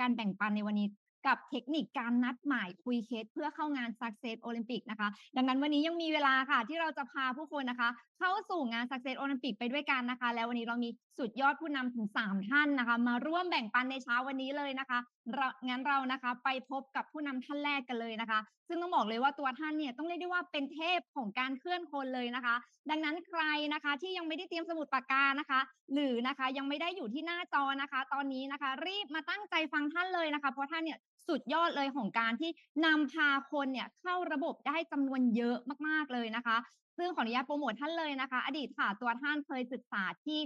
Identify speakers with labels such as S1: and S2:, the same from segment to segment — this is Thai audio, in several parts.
S1: การแบ่งปันในวันนี้กับเทคนิคการนัดหมายคุยเคสเพื่อเข้างาน Success Olympic นะคะ ดังนั้นวันนี้ยังมีเวลาค่ะ ที่เราจะพาผู้คนนะคะ เข้าสู่งาน Success Olympic ไปด้วยกันนะคะ แล้ววันนี้เรามีสุดยอดผู้นำถึง 3 ท่านนะคะ มาร่วมแบ่งปันในเช้าวันนี้เลยนะคะ เรางั้นเรานะคะไปพบกับผู้นำท่านแรกกันเลยนะคะ ซึ่งต้องบอกเลยว่าตัวท่านเนี่ยต้องเรียกได้ว่าเป็นเทพของการเคลื่อนคนเลยนะคะ ดังนั้นใครนะคะที่ยังไม่ได้เตรียมสมุดปากกานะคะ หรือนะคะยังไม่ได้อยู่ที่หน้าจอนะคะ ตอนนี้นะคะ รีบมาตั้งใจฟังท่านเลยนะคะ เพราะท่านเนี่ยสุดยอดเลยของการที่นำพาคนเนี่ยเข้าระบบได้จำนวนเยอะมากๆเลยนะคะซึ่งขออนุญาตโปรโมทท่านเลยนะคะ อดีตค่ะตัวท่านเคยศึกษาที่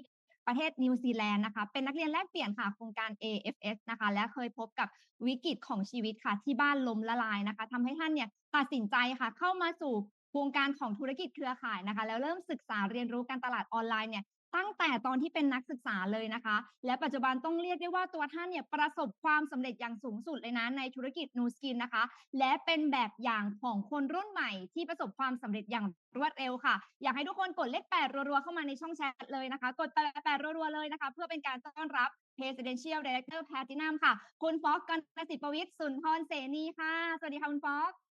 S1: ประเทศนิวซีแลนด์นะคะเป็นนักเรียนแลกเปลี่ยนค่ะโครงการ AFS นะคะ และเคยพบกับวิกฤตของชีวิตค่ะ ที่บ้านล้มละลายนะคะทำให้ท่านเนี่ยตัดสินใจค่ะ เข้ามาสู่วงการของธุรกิจเครือข่ายนะคะ แล้วเริ่มศึกษาเรียนรู้การตลาดออนไลน์เนี่ย ตั้งแต่ตอนที่เป็นนักศึกษาเลยนะคะ และปัจจุบันต้องเรียกได้ว่าตัวท่านเนี่ยประสบความสำเร็จอย่างสูงสุดเลยนะในธุรกิจนูสกินนะคะ และเป็นแบบอย่างของคนรุ่นใหม่ที่ประสบความสำเร็จอย่างรวดเร็วค่ะ อยากให้ทุกคนกดเลขแปดรัวๆเข้ามาในช่องแชทเลยนะคะ กดแปดรัวๆเลยนะคะ เพื่อเป็นการต้อนรับ Presidential Director Platinum ค่ะ คุณฟอกกันสิทธิประวิทย์สุนทรเสนีค่ะ สวัสดีค่ะ คุณฟอก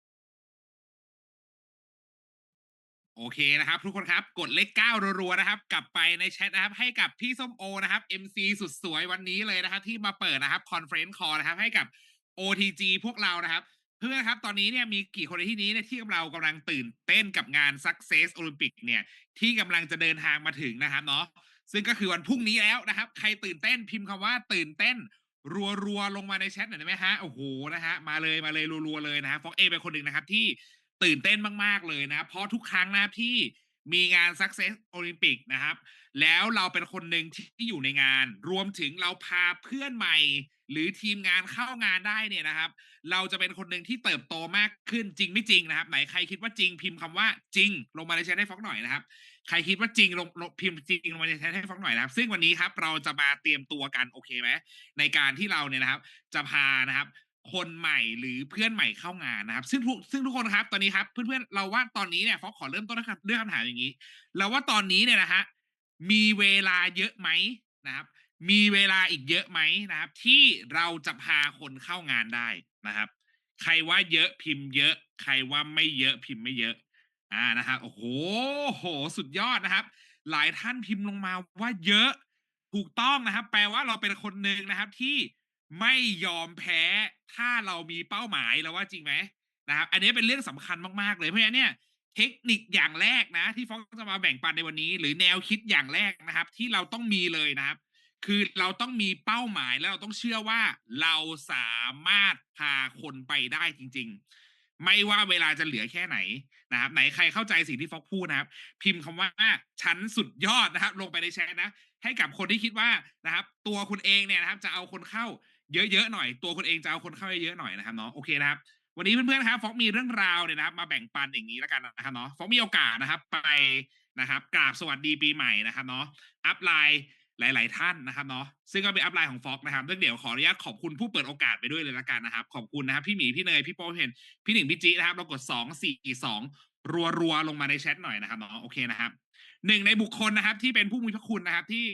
S2: โอเคนะครับ ทุกคนครับกดเลขเก้ารัวๆนะครับ กลับไปในแชทนะครับ ให้กับพี่ส้มโอนะครับ MC สุดสวยวันนี้เลยนะครับ ที่มาเปิดนะครับคอนเฟรนซ์คอร์นะครับ ให้กับ OTG พวกเรานะครับ เพื่อนครับตอนนี้เนี่ยมีกี่คนในที่นี้เนี่ยที่เรากำลังตื่นเต้นกับงาน Success Olympic เนี่ยที่กำลังจะเดินทางมาถึงนะครับเนาะซึ่งก็คือวันพรุ่งนี้แล้วนะครับ ใครตื่นเต้นพิมพ์คำว่าตื่นเต้น รัวๆลงมาในแชทหน่อยได้ไหมฮะโอ้โหนะฮะมาเลยมาเลยรัวๆเลยนะฮะฟอกเอเป็นคนหนึ่งนะครับที่ ตื่นเต้นมากๆเลยนะ เพราะทุกครั้งนะครับที่มีงาน Success Olympic นะครับ แล้วเราเป็นคนหนึ่งที่อยู่ในงาน รวมถึงเราพาเพื่อนใหม่ หรือทีมงานเข้างานได้เนี่ยนะครับ เราจะเป็นคนหนึ่งที่เติบโตมากขึ้นจริงไม่จริงนะครับ ไหนใครคิดว่าจริงพิมพ์คำว่าจริง ลงมาในแชทให้ฟอกหน่อยนะครับ ใครคิดว่าจริงลงลงพิมพ์จริงลงมาในแชทให้ฟอกหน่อยนะครับ ซึ่งวันนี้ครับเราจะมาเตรียมตัวกันโอเคไหมในการที่เราเนี่ยนะครับ จะพานะครับ คนใหม่หรือเพื่อนใหม่เข้างานนะครับ ซึ่งทุกซึ่งทุกคนครับ ตอนนี้ครับ เพื่อนๆเราว่าตอนนี้เนี่ยฟอกขอเริ่มต้นนะครับด้วยคำถามอย่างนี้ เราว่าตอนนี้เนี่ยนะฮะมีเวลาเยอะไหมนะครับ มีเวลาอีกเยอะไหมนะครับ ที่เราจะพาคนเข้างานได้นะครับ ใครว่าเยอะพิมพ์เยอะ ใครว่าไม่เยอะพิมพ์ไม่เยอะ อ่านะครับโอ้โหโห สุดยอดนะครับ หลายท่านพิมพ์ลงมาว่าเยอะถูกต้องนะครับ แปลว่าเราเป็นคนหนึ่งนะครับที่ ไม่ยอมแพ้ถ้าเรามีเป้าหมายแล้วว่าจริงไหมนะครับ อันนี้เป็นเรื่องสำคัญมากๆเลยเพราะฉะนั้นเนี่ยเทคนิคอย่างแรกนะ ที่ฟอกจะมาแบ่งปันในวันนี้ หรือแนวคิดอย่างแรกนะครับ ที่เราต้องมีเลยนะครับ คือเราต้องมีเป้าหมายแล้วเราต้องเชื่อว่าเราสามารถพาคนไปได้จริง ๆ ไม่ว่าเวลาจะเหลือแค่ไหนนะครับ ไหนใครเข้าใจสิ่งที่ฟอกพูดนะครับ พิมพ์คำว่าฉันสุดยอดนะครับ ลงไปในแชทนะ ให้กับคนที่คิดว่านะครับ ตัวคุณเองเนี่ยนะครับ จะเอาคนเข้า เยอะๆหน่อย ตัวคุณเองจะเอาคนเข้าเยอะๆหน่อยนะครับเนาะโอเคนะครับ วันนี้เพื่อนๆครับฟอกมีเรื่องราวเนี่ยนะครับ มาแบ่งปันอย่างนี้แล้วกันนะครับเนาะฟอกมีโอกาสนะครับ ไปนะครับกราบสวัสดีปีใหม่นะครับเนาะอัพไลน์หลาย ๆ ท่านนะครับเนาะซึ่งก็เป็นอัพไลน์ของฟอกนะครับเรื่องเดี๋ยวขออนุญาตขอบคุณผู้เปิดโอกาสไปด้วยเลยละกันนะครับ ขอบคุณนะครับ พี่หมีพี่เนยพี่โป้เพนพี่หนิงพี่จีนะครับ เรากดสองสี่สองรัวๆลงมาในแชทหน่อยนะครับเนาะโอเคนะครับหนึ่งในบุคคลนะครับ ที่เป็นผู้มีพระคุณนะครับ ที่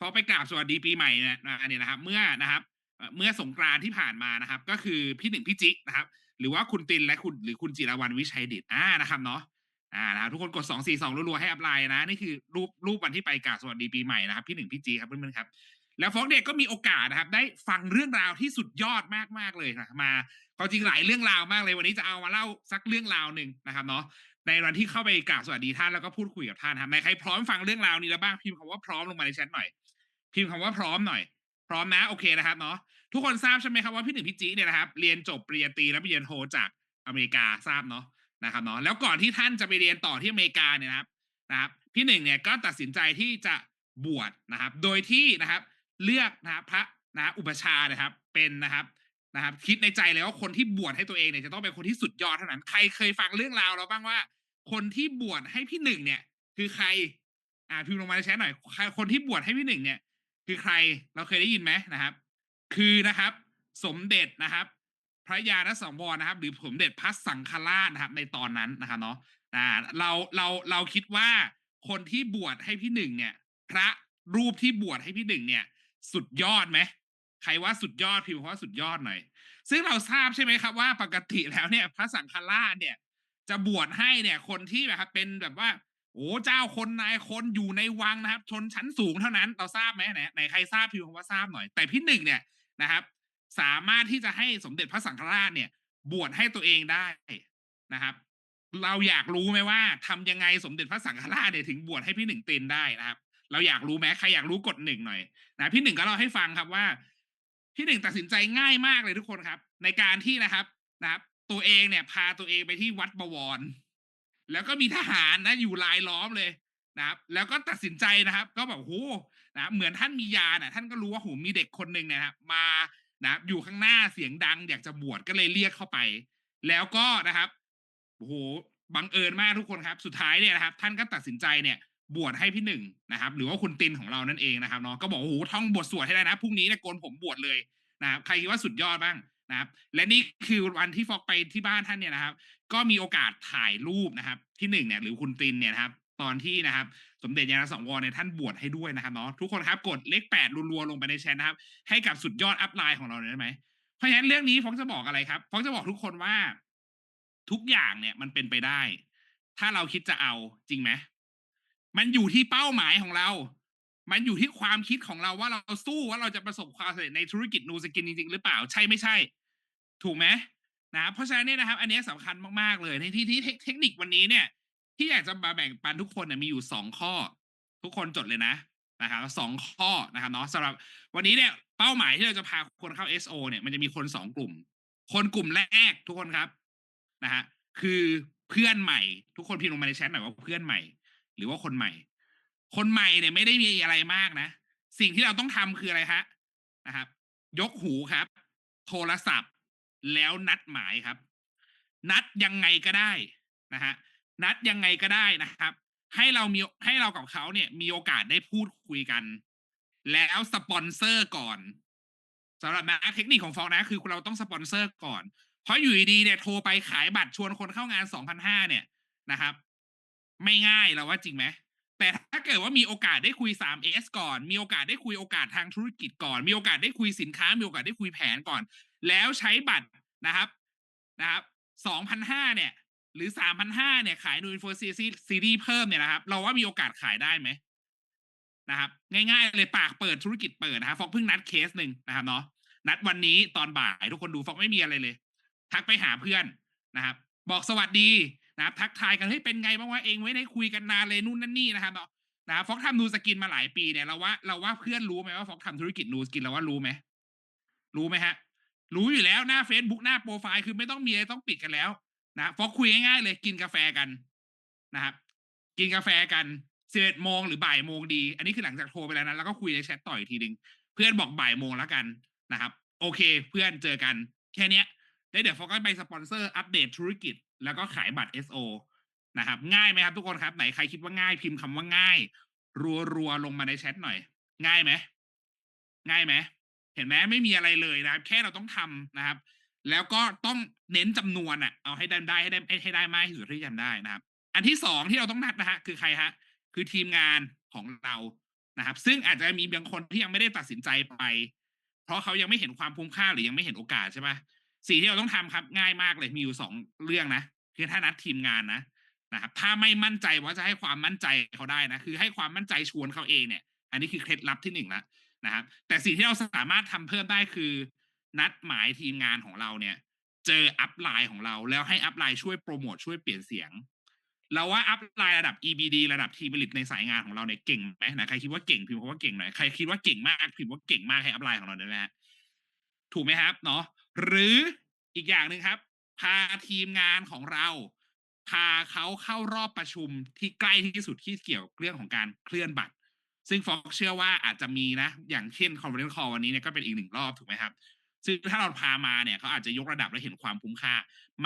S2: ฟอกไปกราบสวัสดีปีใหม่เนี่ยนะครับ เมื่อนะครับ เมื่อสงกรานต์ที่ผ่านมานะครับ ก็คือพี่หนึ่งพี่จินะครับ หรือว่าคุณตินและคุณหรือคุณจิรวรรณวิชัยดิตอ่านะครับเนาะอ่านะทุกคนกดสองสี่สองรัวๆให้อัพไลน์นะนี่คือรูปรูปวันที่ไปกาสวัสดีปีใหม่นะครับ พี่หนึ่งพี่จีครับเพื่อนๆครับ แล้วฟอกเด็กก็มีโอกาสนะครับ ได้ฟังเรื่องราวที่สุดยอดมากๆเลยนะมาก็จริงหลายเรื่องราวมากเลยวันนี้จะเอามาเล่าสักเรื่องราวหนึ่งนะครับเนาะในวันที่เข้าไปกราบสวัสดีท่านแล้วก็พูดคุยกับท่านครับในใครพร้อมฟังเรื่องราวนี้แล้วบ้างพิมพ์คำว่าพร้อมลงมาในแชทหน่อย พิมพ์คำว่าพร้อมหน่อย พร้อมนะโอเคนะครับเนาะทุกคนทราบใช่ไหมครับว่าพี่หนึ่งพี่จีเนี่ยนะครับ เรียนจบปริญญาตรีและปริญญาโทจากอเมริกาทราบเนาะนะครับเนาะแล้วก่อนที่ท่านจะไปเรียนต่อที่อเมริกาเนี่ยนะครับนะครับพี่หนึ่งเนี่ยก็ตัดสินใจที่จะบวชนะครับ โดยที่นะครับ เลือกนะครับพระนะอุปชานะครับ เป็นนะครับนะครับ คิดในใจเลยว่าคนที่บวชให้ตัวเองเนี่ยจะต้องเป็นคนที่สุดยอดเท่านั้นใครเคยฟังเรื่องราวเราบ้างว่า คนที่บวชให้พี่หนึ่งเนี่ย คือใคร อ่าพิมพ์ลงมาในแชทหน่อยใครคนที่บวชให้พี่หนึ่งเนี่ย คือใครเราเคยได้ยินไหมนะครับ คือนะครับ สมเด็จนะครับ พระยาณสังวรนะครับ หรือสมเด็จพระสังฆราชนะครับ ในตอนนั้นนะครับเนาะอ่าเราเราเราคิดว่าคนที่บวชให้พี่หนึ่งเนี่ย พระรูปที่บวชให้พี่หนึ่งเนี่ย สุดยอดไหมใครว่าสุดยอดพิมพ์ว่าสุดยอดหน่อย ซึ่งเราทราบใช่ไหมครับว่าปกติแล้วเนี่ย พระสังฆราชเนี่ย จะบวชให้เนี่ย คนที่แบบเป็นแบบว่า โอ้เจ้าคนนายคนอยู่ในวังนะครับ ชนชั้นสูงเท่านั้นเราทราบไหมไหนไหนใครทราบพิมพ์คำว่าทราบหน่อย แต่พี่หนึ่งเนี่ยนะครับ สามารถที่จะให้สมเด็จพระสังฆราชเนี่ย บวชให้ตัวเองได้นะครับ เราอยากรู้ไหมว่าทำยังไงสมเด็จพระสังฆราชเนี่ยถึงบวชให้พี่หนึ่งตินได้นะครับ เราอยากรู้ไหมใครอยากรู้กดหนึ่งหน่อยนะพี่หนึ่งก็เล่าให้ฟังครับว่า พี่หนึ่งตัดสินใจง่ายมากเลยทุกคนครับ ในการที่นะครับนะครับ ตัวเองเนี่ย พาตัวเองไปที่วัดบวร แล้วก็มีทหารนะอยู่รายล้อมเลยนะครับ แล้วก็ตัดสินใจนะครับ ก็แบบโหนะเหมือนท่านมียาน่ะท่านก็รู้ว่าโหมีเด็กคนหนึ่งเนยนะครับมานะครับอยู่ข้างหน้าเสียงดัง อยากจะบวชก็เลยเรียกเข้าไป แล้วก็นะครับโอ้โหบังเอิญมากทุกคนครับ สุดท้ายเนี่ยนะครับ ท่านก็ตัดสินใจเนี่ย บวชให้พี่หนึ่งนะครับ หรือว่าคุณตินของเรานั่นเองนะครับเนาะก็บอกโอ้โหท่องบทสวดให้ได้นะพรุ่งนี้เนี่ยโกนผมบวชเลยนะครับใครคิดว่าสุดยอดบ้าง นะครับ และนี่คือวันที่ฟอกไปที่บ้านท่านเนี่ยนะครับ ก็มีโอกาสถ่ายรูปนะครับ ที่หนึ่งเนี่ยหรือคุณตินเนี่ยครับตอนที่นะครับ สมเด็จยานสังวรเนี่ยท่านบวชให้ด้วยนะครับเนาะทุกคนครับกดเลขแปดรัวๆลงไปในแชทนะครับ ให้กับสุดยอดอัพไลน์ของเราหน่อยได้ไหมเพราะฉะนั้นเรื่องนี้ฟอกจะบอกอะไรครับฟอกจะบอกทุกคนว่า ทุกอย่างเนี่ยมันเป็นไปได้ ถ้าเราคิดจะเอาจริงไหมมันอยู่ที่เป้าหมายของเรา มันอยู่ที่ความคิดของเราว่าเราสู้ว่าเราจะประสบความสำเร็จในธุรกิจนูสกินจริงๆหรือเปล่าใช่ไม่ใช่ ถูกไหมนะเพราะฉะนั้นเนี่ยนะครับ อันนี้สำคัญมากๆเลยในที่ที่เทคนิควันนี้เนี่ย ที่อยากจะมาแบ่งปันทุกคนเนี่ยมีอยู่สองข้อ ทุกคนจดเลยนะนะครับสองข้อนะครับเนาะสำหรับวันนี้เนี่ยเป้าหมายที่เราจะพาคนเข้า SO เนี่ยมันจะมีคนสองกลุ่ม คนกลุ่มแรกทุกคนครับนะฮะคือเพื่อนใหม่ ทุกคนพิมพ์ลงมาในแชทหน่อยว่าเพื่อนใหม่ หรือว่าคนใหม่ คนใหม่เนี่ยไม่ได้มีอะไรมากนะ สิ่งที่เราต้องทำคืออะไรฮะนะครับ ยกหูครับ โทรศัพท์ แล้วนัดหมายครับ นัดยังไงก็ได้นะฮะนัดยังไงก็ได้นะครับ ให้เรามีให้เรากับเขาเนี่ย มีโอกาสได้พูดคุยกัน แล้วสปอนเซอร์ก่อนสำหรับนะเทคนิคของฟองนะ คือเราต้องสปอนเซอร์ก่อน เพราะอยู่ดีๆเนี่ยโทรไปขายบัตรชวนคนเข้างานสองพันห้าเนี่ยนะครับ ไม่ง่ายเราว่าจริงไหมแต่ถ้าเกิดว่ามีโอกาสได้คุย 3S ก่อน มีโอกาสได้คุยโอกาสทางธุรกิจก่อน มีโอกาสได้คุยสินค้า มีโอกาสได้คุยแผนก่อน แล้วใช้บัตรนะครับนะครับ2,005เนี่ย หรือ3,005เนี่ย ขายนูอินโฟซีซีรีส์เพิ่มเนี่ยนะครับ เราว่ามีโอกาสขายได้ไหมนะครับ ง่ายๆเลยปากเปิดธุรกิจเปิดนะครับฟอกเพิ่งนัดเคสหนึ่งนะครับเนาะนัดวันนี้ตอนบ่ายทุกคนดูฟอกไม่มีอะไรเลย ทักไปหาเพื่อนนะครับ บอกสวัสดีนะครับ ทักทายกันเฮ้ยเป็นไงบ้างวะเองไม่ได้คุยกันนานเลยนู่นนั่นนี่นะครับเนาะนะฟอกทำนูสกินมาหลายปีเนี่ยเราว่าเราว่าเพื่อนรู้ไหมว่าฟอกทำธุรกิจนูสกินเราว่ารู้ไหมรู้ไหมฮะ รู้อยู่แล้วหน้า Facebook หน้าโปรไฟล์คือไม่ต้องมีอะไรต้องปิดกันแล้วนะฟอกคุยง่ายๆเลยกินกาแฟกันนะครับ กินกาแฟกันสิบเอ็ดโมงหรือบ่ายโมงดี อันนี้คือหลังจากโทรไปแล้วนะแล้วก็คุยในแชทต่ออีกทีหนึ่งเพื่อนบอกบ่ายโมงแล้วกันนะครับ โอเค เพื่อนเจอกัน แค่เนี้ยแล้วเดี๋ยวฟอกก็ไปสปอนเซอร์อัปเดตธุรกิจ แล้วก็ขายบัตร SO นะครับ ง่ายไหมครับทุกคนครับไหนใครคิดว่าง่ายพิมพ์คำว่าง่าย รัวๆลงมาในแชทหน่อย ง่ายไหมง่ายไหม เห็นไหมไม่มีอะไรเลยนะครับ แค่เราต้องทำนะครับ แล้วก็ต้องเน้นจำนวนอะเอาให้ได้ได้ให้ได้ให้ได้มากที่สุดที่จะได้นะครับ อันที่สองที่เราต้องนัดนะฮะคือใครฮะคือทีมงานของเรานะครับ ซึ่งอาจจะมีบางคนที่ยังไม่ได้ตัดสินใจไป เพราะเขายังไม่เห็นความคุ้มค่าหรือยังไม่เห็นโอกาสใช่ปะสิ่งที่เราต้องทำครับ ง่ายมากเลยมีอยู่สองเรื่องนะคือถ้านัดทีมงานนะนะครับถ้าไม่มั่นใจว่าจะให้ความมั่นใจเขาได้นะคือให้ความมั่นใจชวนเขาเองเนี่ย อันนี้คือเคล็ดลับที่หนึ่งละ นะครับ แต่สิ่งที่เราสามารถทำเพิ่มได้คือ นัดหมายทีมงานของเราเนี่ย เจออัพไลน์ของเรา แล้วให้อัพไลน์ช่วยโปรโมทช่วยเปลี่ยนเสียง เราว่าอัพไลน์ระดับ EBD ระดับทีมผลิตในสายงานของเราเนี่ยเก่งไหมนะใครคิดว่าเก่งพิมพ์ว่าเก่งหน่อยใครคิดว่าเก่งมากพิมพ์ว่าเก่งมากให้อัพไลน์ของเราได้ไหมฮะถูกไหมครับเนาะหรืออีกอย่างหนึ่งครับ พาทีมงานของเรา พาเขาเข้ารอบประชุมที่ใกล้ที่สุดที่เกี่ยวกับเรื่องของการเคลื่อนบัตร ซึ่งฟอกเชื่อว่าอาจจะมีนะ อย่างเช่นคอนเฟอเรนซ์คอลวันนี้เนี่ยก็เป็นอีกหนึ่งรอบถูกไหมครับ ซึ่งถ้าเราพามาเนี่ยเขาอาจจะยกระดับและเห็นความคุ้มค่า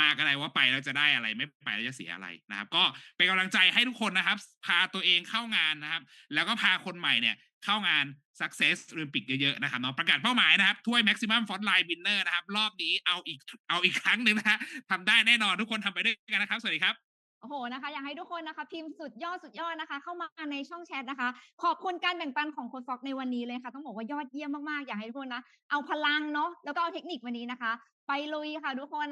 S2: มากันอะไรว่าไปแล้วจะได้อะไรไม่ไปแล้วจะเสียอะไรนะครับ ก็เป็นกำลังใจให้ทุกคนนะครับ พาตัวเองเข้างานนะครับ แล้วก็พาคนใหม่เนี่ยเข้างาน Success Olympic เยอะๆนะครับเนาะประกาศเป้าหมายนะครับถ้วย Maximum Frontline Winner นะครับ รอบนี้เอาอีกเอาอีกครั้งหนึ่งนะฮะทำได้แน่นอนทุกคนทำไปด้วยกันนะครับ สวัสดีครับ
S1: โอ้โหนะคะ อยากให้ทุกคนนะคะ พิมพ์สุดยอดสุดยอดนะคะ เข้ามาในช่องแชทนะคะ ขอบคุณการแบ่งปันของโค้ชฟ็อกในวันนี้เลยค่ะ ต้องบอกว่ายอดเยี่ยมมากๆ อยากให้ทุกคนนะ เอาพลังเนาะแล้วก็เอาเทคนิควันนี้นะคะ ไปลุยค่ะทุกคน